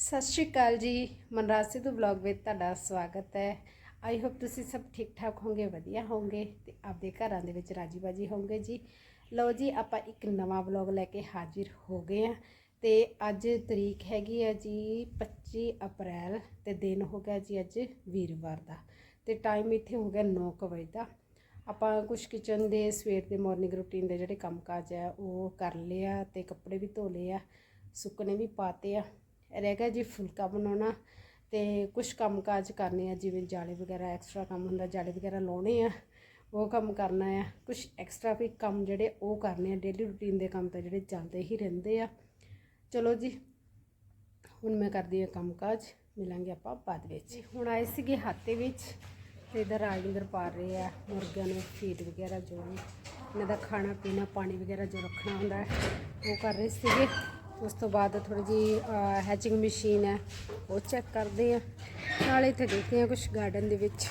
ਸਤਿ ਸ਼੍ਰੀ ਅਕਾਲ ਜੀ। ਮਨਰਾਜ ਸਿੱਧੂ ਵਲੌਗ ਵਿੱਚ ਤੁਹਾਡਾ ਸਵਾਗਤ ਹੈ। ਆਈ ਹੋਪ ਤੁਸੀਂ ਸਭ ਠੀਕ ਠਾਕ ਹੋਵੋਗੇ, ਵਧੀਆ ਹੋਵੋਗੇ ਤੇ ਆਪਦੇ ਘਰਾਂ ਦੇ ਵਿੱਚ ਰਾਜੀ ਬਾਜੀ ਹੋਵੋਗੇ ਜੀ। ਲਓ ਜੀ, ਆਪਾਂ ਇੱਕ ਨਵਾਂ ਵਲੌਗ ਲੈ ਕੇ ਹਾਜ਼ਰ ਹੋ ਗਏ ਆ ਤੇ ਅੱਜ ਤਰੀਕ ਹੈਗੀ ਆ ਜੀ 25 ਅਪ੍ਰੈਲ ਤੇ ਦਿਨ ਹੋ ਗਿਆ ਜੀ ਅੱਜ ਵੀਰਵਾਰ ਦਾ ਤੇ ਟਾਈਮ ਇੱਥੇ ਹੋ ਗਿਆ 9 ਕੁ ਵਜੇ ਦਾ। ਆਪਾਂ ਕੁਝ ਕਿਚਨ ਦੇ ਸਵੇਰ ਦੇ ਮਾਰਨਿੰਗ ਰੂਟੀਨ ਦੇ ਜਿਹੜੇ ਕੰਮਕਾਜ ਆ, ਉਹ ਕਰ ਲਿਆ ਤੇ ਕੱਪੜੇ ਵੀ ਧੋ ਲਏ ਆ, ਸੁੱਕਣੇ ਵੀ ਪਾਤੇ ਆ। ਰਹਿ ਗਿਆ ਜੀ ਫੁਲਕਾ ਬਣਾਉਣਾ ਤੇ ਕੁਝ ਕੰਮਕਾਜ ਕਰਨੇ ਆ, ਜਿਵੇਂ ਜਾਲੇ ਵਗੈਰਾ ਐਕਸਟਰਾ ਕੰਮ ਹੁੰਦਾ, ਜਾਲੇ ਵਗੈਰਾ ਲਾਉਣੇ ਆ, ਉਹ ਕੰਮ ਕਰਨਾ ਆ। ਕੁਝ ਐਕਸਟਰਾ ਵੀ ਕੰਮ ਜਿਹੜੇ ਉਹ ਕਰਨੇ ਆ ਡੇਲੀ ਰੂਟੀਨ ਦੇ ਕੰਮ ਤਾਂ ਜਿਹੜੇ ਚੱਲਦੇ ਹੀ ਰਹਿੰਦੇ ਆ। ਚਲੋ ਜੀ, ਹੁਣ ਮੈਂ ਕਰਦੀ ਹਾਂ ਕੰਮਕਾਜ ਮਿਲਾਂਗੇ ਆਪਾਂ ਬਾਅਦ ਵਿੱਚ। ਹੁਣ ਆਏ ਸੀਗੇ ਹਾਤੇ ਵਿੱਚ, ਤੇ ਇਧਰ ਰਾਜਿੰਦਰ ਪਾ ਰਹੇ ਆ, ਮੁਰਗਿਆਂ ਨੂੰ ਫੀਡ ਵਗੈਰਾ ਜੋ ਵੀ, ਇਹਨਾਂ ਦਾ ਖਾਣਾ ਪੀਣਾ ਪਾਣੀ ਵਗੈਰਾ ਜੋ ਰੱਖਣਾ ਹੁੰਦਾ, ਉਹ ਕਰ ਰਹੇ ਸੀਗੇ। ਉਸ ਤੋਂ ਬਾਅਦ ਥੋੜੀ ਜੀ ਹੈਚਿੰਗ ਮਸ਼ੀਨ ਹੈ, ਉਹ ਚੈੱਕ ਕਰਦੇ ਆ ਨਾਲ ਇੱਥੇ ਦੇਖਦੇ ਆ ਕੁਝ ਗਾਰਡਨ ਦੇ ਵਿੱਚ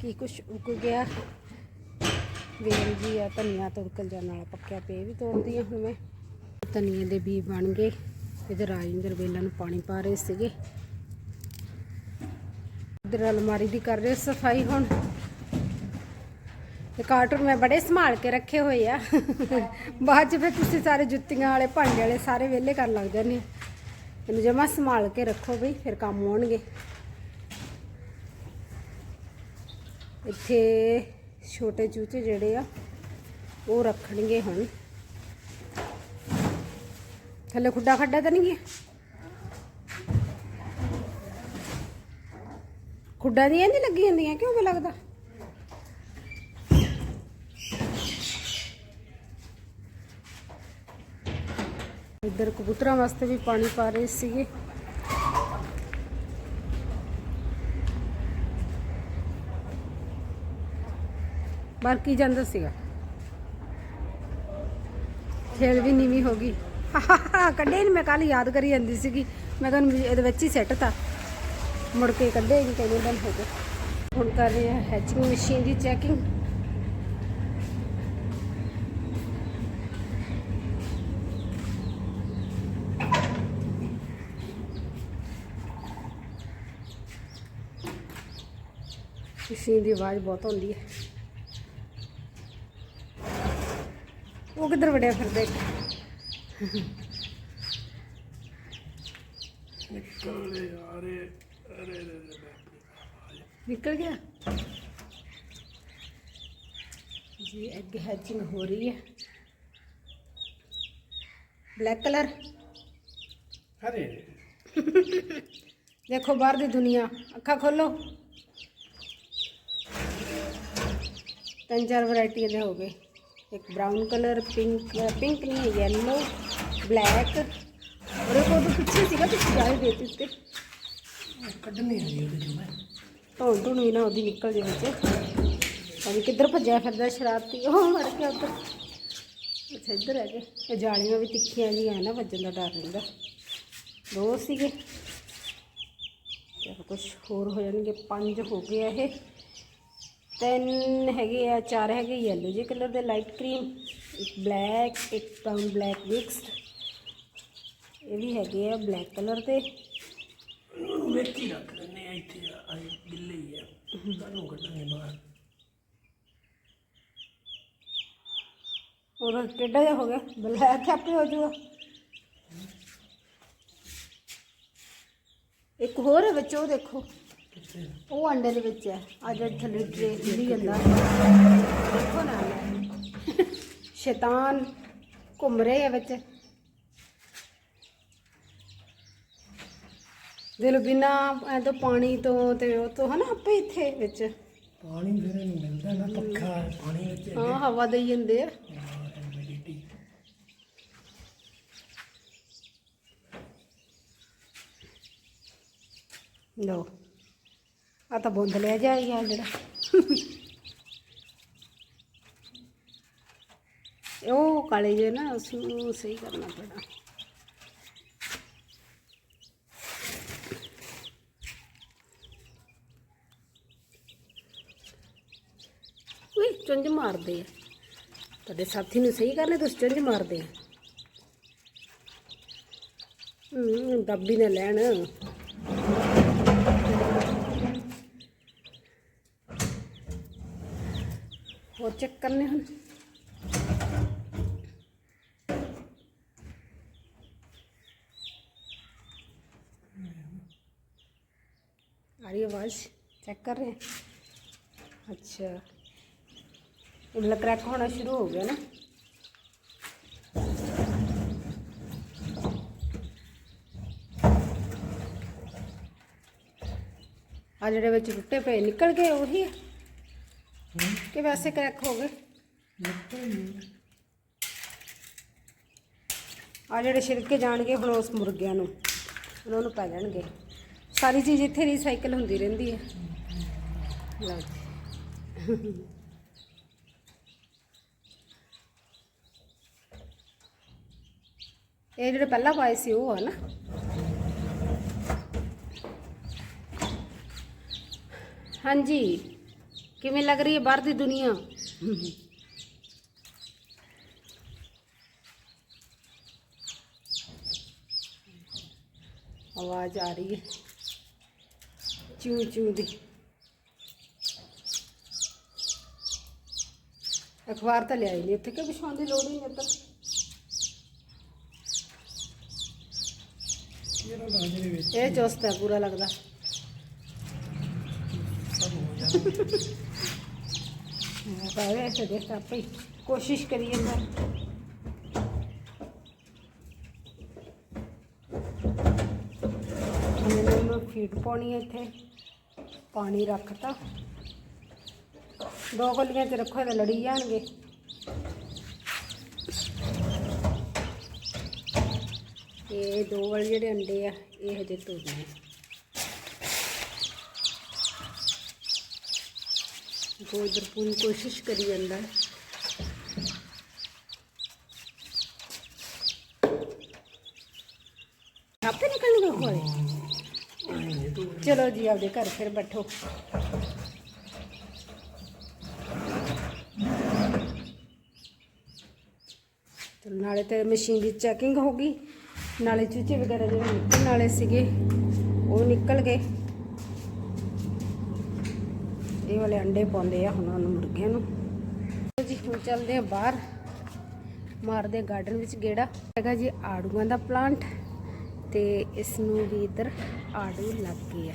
ਕੀ ਕੁਝ ਉੱਗ ਗਿਆ। ਵੇਲ ਜੀ ਆ, ਧਨੀਆ ਤੁਰਕਲ ਜਾਣ ਵਾਲਾ ਪੱਕਿਆ ਪੇ ਵੀ ਤੋੜਦੀ ਆ ਹੁਣ ਮੈਂ। ਧਨੀਏ ਦੇ ਬੀ ਬਣ ਗਏ। ਇਹਦੇ ਰਾਜਿੰਦਰ ਵੇਲਾਂ ਨੂੰ ਪਾਣੀ ਪਾ ਰਹੇ ਸੀਗੇ। ਇਧਰ ਅਲਮਾਰੀ ਦੀ ਕਰ ਰਹੇ ਸਫ਼ਾਈ ਹੁਣ। ਤੇ ਕਾਰਟੂਨ ਮੈਂ ਬੜੇ ਸੰਭਾਲ ਕੇ ਰੱਖੇ ਹੋਏ ਆ। ਬਾਅਦ ਚ ਫਿਰ ਤੁਸੀਂ ਸਾਰੇ ਜੁੱਤੀਆਂ ਵਾਲੇ, ਭਾਂਡੇ ਵਾਲੇ ਸਾਰੇ ਵਿਹਲੇ ਕਰਨ ਲੱਗ ਜਾਂਦੇ ਆ। ਇਹਨੂੰ ਜਮਾ ਸੰਭਾਲ ਕੇ ਰੱਖੋ ਬਈ, ਫਿਰ ਕੰਮ ਆਉਣਗੇ। ਇੱਥੇ ਛੋਟੇ ਚੂਚੇ ਜਿਹੜੇ ਆ, ਉਹ ਰੱਖਣਗੇ ਹੁਣ। ਥੱਲੇ ਖੁੱਡਾ ਖੱਡਾ ਤਾਂ ਨਹੀਂ ਗਿਆ? ਖੁੱਡਾ ਦੀਆਂ ਨਹੀਂ ਲੱਗੀ ਜਾਂਦੀਆਂ ਕਿਉਂ ਵੀ ਲੱਗਦਾ? ਇੱਧਰ ਕਬੂਤਰਾਂ ਵਾਸਤੇ ਵੀ ਪਾਣੀ ਪਾ ਰਹੇ ਸੀਗੇ। ਬਾਹਰ ਕੀ ਜਾਂਦਾ ਸੀਗਾ? ਖੇਲ ਵੀ ਨੀਵੀਂ ਹੋ ਗਈ। ਕੱਢੇ ਨਹੀਂ ਮੈਂ ਕੱਲ ਯਾਦ ਕਰੀ ਜਾਂਦੀ ਸੀਗੀ। ਮੈਂ ਕਹਿੰਦਾ ਇਹਦੇ ਵਿੱਚ ਹੀ ਸੈੱਟ ਤਾ। ਮੁੜ ਕੇ ਕੱਢੇ ਨਹੀਂ ਕਹਿੰਦੇ ਦਿਨ ਹੋ ਗਏ। ਹੁਣ ਕਰ ਰਹੇ ਆ ਹੈਚਿੰਗ ਮਸ਼ੀਨ ਦੀ ਚੈਕਿੰਗ ਮਸ਼ੀਨ ਦੀ ਆਵਾਜ਼ ਬਹੁਤ ਆਉਂਦੀ ਹੈ। ਉਹ ਕਿੱਧਰ ਵੜਿਆ ਫਿਰਦਾ ਆ ਅਰੇ ਰੇ ਨਿਕਲ ਗਿਆ? ਜੀ ਐਗ ਹੈਚਿੰਗ ਹੋ ਰਹੀ ਹੈ। ਬਲੈਕ ਕਲਰ ਅਰੇ। ਦੇਖੋ ਬਾਹਰ ਦੀ ਦੁਨੀਆ ਅੱਖਾਂ ਖੋਲੋ। ਤਿੰਨ ਚਾਰ ਵੈਰਾਈਟੀਆਂ ਦੇ ਹੋ ਗਏ। ਇੱਕ ਬ੍ਰਾਊਨ ਕਲਰ ਪਿੰਕ ਪਿੰਕ ਨਹੀਂ ਹੈ ਯੈਲੋ ਬਲੈਕ ਔਰ ਇੱਕ ਉਹ ਪਿੱਛੇ ਸੀਗਾ ਪਿੱਛੇ ਜਾਏ ਦੇ ਦਿੱਤੇ ਕੱਢਣੀ ਆ ਜੀ ਉਹਦੇ ਚੋਂ ਮੈਂ। ਧੌਣ ਧੁਣ ਵੀ ਨਾ ਉਹਦੀ ਨਿਕਲ ਜੇ ਵਿੱਚ। ਭਾਵੇਂ ਕਿੱਧਰ ਭੱਜਿਆ ਫਿਰਦਾ ਸ਼ਰਾਰਤੀ ਉਹ ਮਰ ਗਿਆ ਉੱਧਰ। ਅੱਛਾ ਇੱਧਰ ਹੈਗੇ ਇਹ ਜਾਲੀਆਂ ਵੀ ਤਿੱਖੀਆਂ ਜਿਹੀਆਂ ਨਾ ਵੱਜਣ ਦਾ ਡਰ ਰਹਿੰਦਾ। ਦੋ ਸੀਗੇ। ਤੇ ਕੁਝ ਹੋਰ ਹੋ ਜਾਣਗੇ ਪੰਜ ਹੋ ਗਏ ਆ ਇਹ। ਤਿੰਨ ਹੈਗੇ ਆ ਚਾਰ ਹੈਗੇ ਯੈਲੋ ਜਿਹੇ ਕਲਰ ਦੇ ਲਾਈਟ ਕਰੀਮ ਇੱਕ ਬਲੈਕ ਇੱਕ ਬ੍ਰਾਊਨ ਬਲੈਕ ਮਿਕਸਡ ਇਹ ਵੀ ਹੈਗੇ ਆ ਬਲੈਕ ਕਲਰ ਦੇ। ਵਿੱਚ ਹੀ ਰੱਖ ਦਿੰਦੇ ਆ ਇੱਥੇ ਆ ਗਿੱਲੇ ਹੀ ਆ। ਕਾਹਨੂੰ ਕੱਢਣੇ ਬਾਹਰ। ਉਹਦਾ ਟੇਡਾ ਜਿਹਾ ਹੋ ਗਿਆ? ਬਲੈਕ ਆਪੇ ਹੋ ਜਾਊਗਾ ਇੱਕ ਹੋਰ ਹੈ ਵਿੱਚ ਉਹ ਦੇਖੋ। ਉਹ ਅੰਡੇ ਦੇ ਵਿੱਚ ਹੈ। ਅੱਜ ਥੱਲੇ ਟਰੇ ਹਿੱਲੀ ਜਾਂਦਾ। ਦੇਖੋ ਨਾ ਸ਼ੈਤਾਨ ਘੁੰਮ ਰਹੇ ਆ ਵਿੱਚ। ਦਿਲ ਬਿਨਾ ਐ ਤੋਂ ਪਾਣੀ ਤੋਂ ਤੇ ਉਹ ਤੋਂ ਹਨਾ ਆਪੇ ਇੱਥੇ ਵਿੱਚ। ਪਾਣੀ ਫਿਰ ਇਹਨੂੰ ਮਿਲਦਾ ਨਾ ਪੱਖਾ ਪਾਣੀ ਵਿੱਚ ਹਾਂ ਹਵਾ ਦੇਈ ਜਾਂਦੇ ਆ। ਲੋ ਆ ਤਾਂ ਬੁੰਦ ਲਿਆ ਆ ਜਿਹੜਾ। ਉਹ ਕਾਲੇ ਜੇ ਨਾ, ਉਸ ਨੂੰ ਸਹੀ ਕਰਨਾ ਪੈਣਾ। ਉਈ ਚੁੰਝ ਮਾਰਦੇ ਆ। ਤੁਹਾਡੇ ਸਾਥੀ ਨੂੰ ਸਹੀ ਕਰਨੇ, ਤੁਸੀਂ ਚੁੰਝ ਮਾਰਦੇ ਆ। ਹੂੰ, ਦੱਬੀ ਨਾ ਲੈਣ। ਚੈੱਕ ਕਰਨੇ ਹੁਣ आ रही है आवाज़ चेक कर रहे हैं अच्छा ये मतलब क्रैक होना शुरू हो गया ना ਆ ਜਿਹੜੇ ਵਿੱਚ ਟੁੱਟੇ ਪਏ ਨਿਕਲ ਗਏ ਉਹੀ ਆ? ਕਿ ਵੈਸੇ ਕਰੈਕ ਹੋ ਗਏ? ਆ ਜਿਹੜੇ ਛਿਲਕੇ ਜਾਣਗੇ ਹੁਣ ਉਸ ਮੁਰਗਿਆਂ ਨੂੰ, ਉਹਨਾਂ ਨੂੰ ਪੈ ਜਾਣਗੇ। ਸਾਰੀ ਚੀਜ਼ ਇੱਥੇ ਰੀਸਾਈਕਲ ਹੁੰਦੀ ਰਹਿੰਦੀ ਹੈ। ਲਓ ਜੀ। ਇਹ ਜਿਹੜੇ ਪਹਿਲਾਂ ਪਾਏ ਸੀ ਉਹ ਆ ਨਾ। ਹਾਂਜੀ। ਕਿਵੇਂ ਲੱਗ ਰਹੀ ਹੈ ਬਾਹਰ ਦੀ ਦੁਨੀਆ? ਆਵਾਜ਼ ਆ ਰਹੀ ਹੈ। ਚੂ ਚੂ ਦੀ। ਅਖਬਾਰ ਤਾਂ ਲਿਆਈ ਨਹੀਂ ਉੱਥੇ ਕਿ ਵਿਛਾਉਣ ਦੀ ਲੋੜ ਹੀ ਨਹੀਂ ਤਾਂ ਇਹ ਚੁਸਤ ਹੈ, ਪੂਰਾ ਲੱਗਦਾ। ਮੈਂ ਤਾਂ ਦੇਖ ਆਪੇ ਕੋਸ਼ਿਸ਼ ਕਰੀਏ ਮੈਂ ਮੈਨੂੰ ਮੈਂ ਫੀਡ ਪਾਉਣੀ ਇੱਥੇ। ਪਾਣੀ ਰੱਖਤਾ। ਦੋ ਗੋਲੀਆਂ 'ਚ ਰੱਖੋ ਤਾਂ ਲੜੀ ਜਾਣਗੇ। ਇਹ ਦੋ ਵਾਲੇ ਜਿਹੜੇ ਅੰਡੇ ਆ, ਇਹ ਹਜੇ ਧੋਣੇ ਆ ਉਹ ਇਧਰ ਪੂਰੀ ਕੋਸ਼ਿਸ਼ ਕਰੀ ਜਾਂਦਾ ਹੈ। ਆਪੇ ਨਿਕਲਣਗੇ ਖੋਲੇ ਚਲੋ ਜੀ ਆਪਦੇ ਘਰ ਫਿਰ ਬੈਠੋ ਚਲੋ ਨਾਲੇ ਤੇ ਮਸ਼ੀਨ ਦੀ ਚੈਕਿੰਗ ਹੋ ਗਈ ਨਾਲੇ ਚੂਚੇ ਵਗੈਰਾ ਜਿਹੜੇ ਨਿਕਲਣ ਵਾਲੇ ਸੀਗੇ ਉਹ ਨਿਕਲ ਗਏ ਇਹ ਵਾਲੇ ਅੰਡੇ ਪਾਉਂਦੇ ਆ ਹੁਣ ਉਹਨਾਂ ਮੁਰਗਿਆਂ ਨੂੰ। ਜੀ, ਹੁਣ ਚੱਲਦੇ ਆ ਬਾਹਰ। ਮਾਰਦੇ ਗਾਰਡਨ ਵਿੱਚ ਗੇੜਾ। ਹੈਗਾ ਜੀ ਆੜੂਆਂ ਦਾ ਪਲਾਂਟ ਤੇ ਇਸ ਨੂੰ ਵੀ ਇੱਧਰ ਆੜੂ ਲੱਗ ਗਏ ਆ।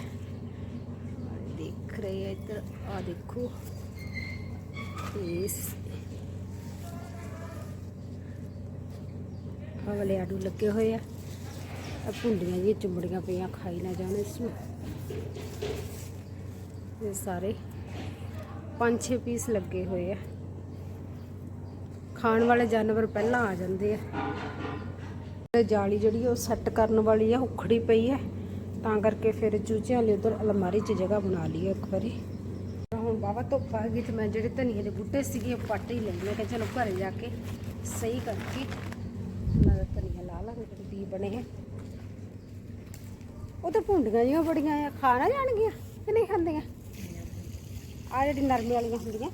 ਦੇਖ ਰਹੇ ਆ ਇੱਧਰ ਆ ਦੇਖੋ। ਤੇ ਇਸ ਆਹ ਵਾਲੇ ਆੜੂ ਲੱਗੇ ਹੋਏ ਆ। ਆ ਭੁੰਡੀਆਂ ਜੀ ਚੁੰਬੜੀਆਂ ਪਈਆਂ, ਖਾਈ ਨਾ ਜਾਣ ਇਸ ਨੂੰ। ਇਹ ਸਾਰੇ ਪੰਜ ਛੇ ਪੀਸ ਲੱਗੇ ਹੋਏ ਆ। ਖਾਣ ਵਾਲੇ ਜਾਨਵਰ ਪਹਿਲਾਂ ਆ ਜਾਂਦੇ ਆ। ਜਾਲੀ ਜਿਹੜੀ ਉਹ ਸੈੱਟ ਕਰਨ ਵਾਲੀ ਆ, ਉਖੜੀ ਪਈ ਹੈ ਤਾਂ ਕਰਕੇ ਫਿਰ ਚੂਚਿਆਂ ਲਈ ਉਧਰ ਅਲਮਾਰੀ 'ਚ ਜਗ੍ਹਾ ਬਣਾ ਲਈ ਇੱਕ ਵਾਰੀ। ਹੁਣ ਬਾਬਾ ਧੁੱਪ ਆ ਗਈ ਤੇ ਮੈਂ ਜਿਹੜੇ ਧਨੀਏ ਦੇ ਬੂਟੇ ਸੀਗੇ ਉਹ ਪੱਟ ਹੀ ਲਏ। ਮੈਂ ਕਿਹਾ ਚਲੋ ਘਰੇ ਜਾ ਕੇ ਸਹੀ ਕਰਕੇ ਉਹਨਾਂ ਦਾ ਧਨੀਆ ਲਾ ਲਾਂਗੇ ਬੀ ਬਣੇ ਉਹ ਤਾਂ ਭੁੰਡੀਆਂ ਜਿਹੀਆਂ ਬੜੀਆਂ ਆ। ਖਾ ਨਾ ਜਾਣਗੀਆਂ ਕਿ ਨਹੀਂ ਖਾਂਦੀਆਂ? ਆ ਜਿਹੜੀ ਨਰਮੇ ਵਾਲੀਆਂ ਹੁੰਦੀਆਂ।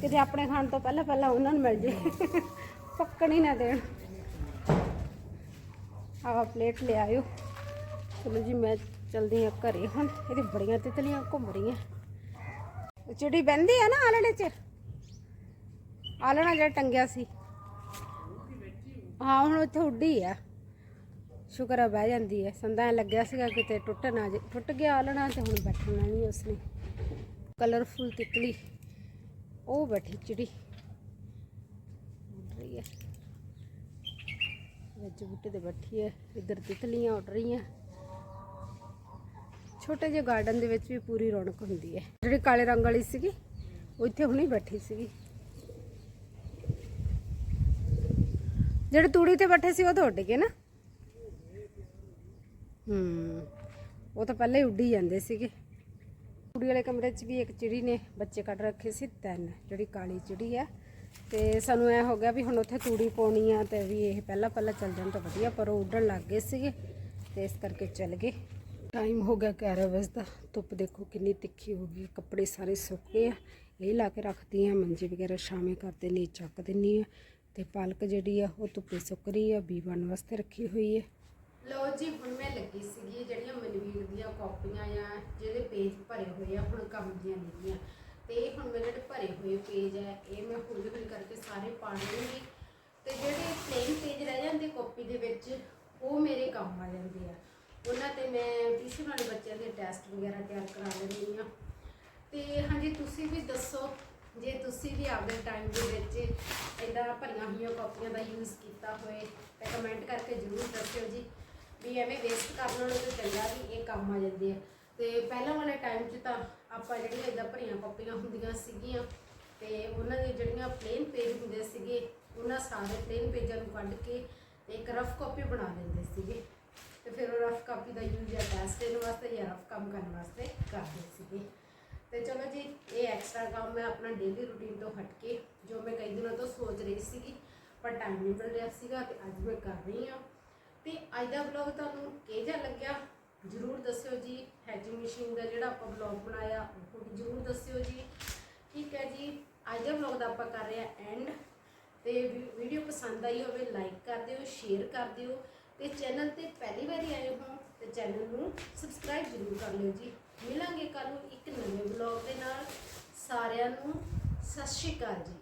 ਕਿਤੇ ਆਪਣੇ ਖਾਣ ਤੋਂ ਪਹਿਲਾਂ ਪਹਿਲਾਂ ਉਹਨਾਂ ਨੂੰ ਮਿਲ ਜੇ। ਪੱਕਣ ਹੀ ਨਾ ਦੇਣ। ਆਹ ਪਲੇਟ ਲਿਆਇਓ ਚਲੋ ਜੀ, ਮੈਂ ਚਲਦੀ ਆ ਘਰੇ ਹੁਣ। ਇਹਦੀ ਬੜੀਆਂ ਤਿਤਲੀਆਂ ਘੁੰਮ ਰਹੀਆਂ। ਚਿੜੀ ਬਹਿੰਦੀ ਆ ਨਾ ਆਲਣੇ 'ਚ? ਆਲਣਾ ਜਿਹੜਾ ਟੰਗਿਆ ਸੀ। ਹਾਂ, ਹੁਣ ਉੱਥੇ ਉੱਡੀ ਆ। ਸ਼ੁਕਰ ਆ, ਬਹਿ ਜਾਂਦੀ ਹੈ ਸੰਦਾਂ ਲੱਗਿਆ ਸੀਗਾ ਕਿਤੇ ਟੁੱਟ ਨਾ ਜੇ ਟੁੱਟ ਗਿਆ ਆਲਣਾ ਤੇ ਹੁਣ ਬੈਠਣਾ ਨਹੀਂ ਉਸਨੇ। ਕਲਰਫੁਲ ਤਿਤਲੀ। ਉਹ ਬੈਠੀ ਚਿੜੀ। ਉੱਡ ਰਹੀ ਹੈ। ਵਿੱਚ ਬੂਟੇ ਤੇ ਬੈਠੀ ਹੈ। ਇੱਧਰ ਤਿਤਲੀਆਂ ਉੱਡ ਰਹੀਆਂ। ਛੋਟੇ ਜਿਹੇ ਗਾਰਡਨ ਦੇ ਵਿੱਚ ਵੀ ਪੂਰੀ ਰੌਣਕ ਹੁੰਦੀ ਹੈ। ਜਿਹੜੀ ਕਾਲੇ ਰੰਗ ਵਾਲੀ ਸੀਗੀ, ਉਹ ਇੱਥੇ ਹੁਣੀ ਬੈਠੀ ਸੀਗੀ। ਜਿਹੜੇ ਤੂੜੀ ਤੇ ਬੈਠੇ ਸੀ, ਉਹ ਤਾਂ ਉੱਡ ਗਏ ਨਾ। ਹੂੰ, ਉਹ ਤਾਂ ਪਹਿਲਾਂ ਹੀ ਉੱਡੀ ਜਾਂਦੇ ਸੀਗੇ। ਕੁੜੀ ਵਾਲੇ ਕਮਰੇ 'ਚ ਵੀ ਇੱਕ ਚਿੜੀ ਨੇ, ਬੱਚੇ ਕੱਢ ਰੱਖੇ ਸੀ ਤਿੰਨ, ਜਿਹੜੀ ਕਾਲੀ ਚਿੜੀ ਆ। ਤੇ ਸਾਨੂੰ ਐ ਹੋ ਗਿਆ ਵੀ ਹੁਣ ਉੱਥੇ ਤੂੜੀ ਪਾਉਣੀ ਆ ਤੇ ਵੀ ਇਹ ਪਹਿਲਾਂ ਪਹਿਲਾਂ ਚੱਲ ਜਾਣ ਤਾਂ ਵਧੀਆ, ਪਰ ਉਹ ਉੱਡਣ ਲੱਗ ਗਏ ਸੀਗੇ ਤੇ ਇਸ ਕਰਕੇ ਚੱਲ ਗਏ। ਟਾਈਮ ਹੋ ਗਿਆ 11 ਵਜੇ ਦਾ, ਧੁੱਪ ਦੇਖੋ ਕਿੰਨੀ ਤਿੱਖੀ ਹੋ ਗਈ, ਕੱਪੜੇ ਸਾਰੇ ਸੁੱਕ ਗਏ ਆ। ਇਹ ਲਾ ਕੇ ਰੱਖਦੀ ਆ, ਮੰਜੇ ਵਗੈਰਾ ਛਾਵੇਂ ਕਰਦੇ ਦਿੰਦੀ ਚੱਕ ਦਿੰਨੀ ਆ। ਤੇ ਪਾਲਕ ਜਿਹੜੀ ਆ, ਉਹ ਧੁੱਪੇ ਸੁੱਕ ਰਹੀ ਆ ਬੀ ਬਣ ਵਾਸਤੇ ਰੱਖੀ ਹੋਈ ਹੈ ਲਓ ਜੀ, ਹੁਣ ਮੈਂ ਲੱਗੀ ਸੀਗੀ ਜਿਹੜੀਆਂ ਮਨਵੀਰ ਦੀਆਂ ਕਾਪੀਆਂ ਆ ਜਿਹੜੇ ਪੇਜ ਭਰੇ ਹੋਏ ਆ, ਹੁਣ ਕੰਮ ਦੀਆਂ ਨੇਗੀਆਂ ਤੇ ਹੁਣ ਮੇਰੇ ਜਿਹੜੇ ਭਰੇ ਹੋਏ ਪੇਜ ਆ, ਇਹ ਮੈਂ ਹੌਲੀ ਹੌਲੀ ਕਰਕੇ ਸਾਰੇ ਪਾ ਲਵਾਂਗੀ ਤੇ ਜਿਹੜੇ ਪਲੇਨ ਪੇਜ ਰਹਿ ਜਾਂਦੇ ਕਾਪੀ ਦੇ ਵਿੱਚ, ਉਹ ਮੇਰੇ ਕੰਮ ਆ ਜਾਂਦੇ ਆ। ਉਹਨਾਂ ਤੇ ਮੈਂ ਟਿਊਸ਼ਨ ਵਾਲੇ ਬੱਚਿਆਂ ਦੇ ਟੈਸਟ ਵਗੈਰਾ ਤਿਆਰ ਕਰਾ ਲੈਂਦੀ ਆ ਤੇ ਹਾਂਜੀ, ਤੁਸੀਂ ਵੀ ਦੱਸੋ, ਜੇ ਤੁਸੀਂ ਵੀ ਆਪਦੇ ਟਾਈਮ ਦੇ ਵਿੱਚ ਇਦਾਂ ਭਰੀਆਂ ਹੋਈਆਂ ਕਾਪੀਆਂ ਦਾ ਯੂਜ਼ ਕੀਤਾ ਹੋਏ, ਤਾਂ ਕਮੈਂਟ ਕਰਕੇ ਜ਼ਰੂਰ ਦੱਸਿਓ ਜੀ। ਵੀ ਐਵੇਂ ਵੇਸਟ ਕਰਨ ਨਾਲੋਂ ਤਾਂ ਚੰਗਾ ਵੀ ਇਹ ਕੰਮ ਆ ਜਾਂਦੇ ਆ। ਤੇ ਪਹਿਲਾਂ ਵਾਲੇ ਟਾਈਮ 'ਚ ਤਾਂ ਆਪਾਂ ਜਿਹੜੀਆਂ ਇਦਾਂ ਭਰੀਆਂ ਕਾਪੀਆਂ ਹੁੰਦੀਆਂ ਸੀਗੀਆਂ, ਤੇ ਉਹਨਾਂ ਦੇ ਜਿਹੜੀਆਂ ਪਲੇਨ ਪੇਜ ਹੁੰਦੇ ਸੀਗੇ, ਉਹਨਾਂ ਸਾਰੇ ਪਲੇਨ ਪੇਜਾਂ ਨੂੰ ਕੱਢ ਕੇ ਇੱਕ ਰਫ ਕਾਪੀ ਬਣਾ ਲੈਂਦੇ ਸੀਗੇ। ਤੇ ਫਿਰ ਉਹ ਰਫ ਕਾਪੀ ਦਾ ਯੂਜ਼ ਜਾਂ ਟੈਸਟ ਦੇਣ ਵਾਸਤੇ ਜਾਂ ਰਫ ਕੰਮ ਕਰਨ ਵਾਸਤੇ ਕਰਦੇ ਸੀਗੇ। ਤੇ ਚਲੋ ਜੀ, ਇਹ ਐਕਸਟਰਾ ਕੰਮ ਮੈਂ ਆਪਣਾ ਡੇਲੀ ਰੂਟੀਨ ਤੋਂ ਹਟ ਕੇ ਜੋ ਮੈਂ ਕਈ ਦਿਨਾਂ ਤੋਂ ਸੋਚ ਰਹੀ ਸੀਗੀ, ਪਰ ਟਾਈਮ ਨਹੀਂ ਮਿਲ ਰਿਹਾ ਸੀਗਾ ਤੇ ਅੱਜ ਮੈਂ ਕਰ ਰਹੀ ਹਾਂ। ਤੇ ਅੱਜ ਦਾ ਵਲੌਗ ਤੁਹਾਨੂੰ ਕਿਹੋ ਜਿਹਾ ਲੱਗਿਆ? ਜਰੂਰ ਦੱਸਿਓ ਜੀ। ਹੈਜਿੰਗ ਮਸ਼ੀਨ ਦਾ ਜਿਹੜਾ ਆਪਾਂ ਵਲੌਗ ਬਣਾਇਆ, ਉਹ ਵੀ ਜਰੂਰ ਦੱਸਿਓ ਜੀ। ਠੀਕ ਹੈ ਜੀ। ਅੱਜ ਦਾ ਵਲੌਗ ਦਾ ਆਪਾਂ ਕਰ ਰਹੇ ਹਾਂ ਐਂਡ ਤੇ ਵੀਡੀਓ ਪਸੰਦ ਆਈ ਹੋਵੇ ਲਾਈਕ ਕਰ ਦਿਓ ਸ਼ੇਅਰ ਕਰ ਦਿਓ। ਤੇ ਚੈਨਲ ਤੇ ਪਹਿਲੀ ਵਾਰੀ ਆਏ ਹੋ, ਤੇ ਚੈਨਲ ਨੂੰ ਸਬਸਕ੍ਰਾਈਬ ਜ਼ਰੂਰ ਕਰ ਲਿਓ ਜੀ। ਮਿਲਾਂਗੇ ਕੱਲ ਨੂੰ ਇੱਕ ਨਵੇਂ ਵਲੌਗ ਦੇ ਨਾਲ। ਸਾਰਿਆਂ ਨੂੰ ਸਤਿ ਸ਼੍ਰੀ ਅਕਾਲ ਜੀ।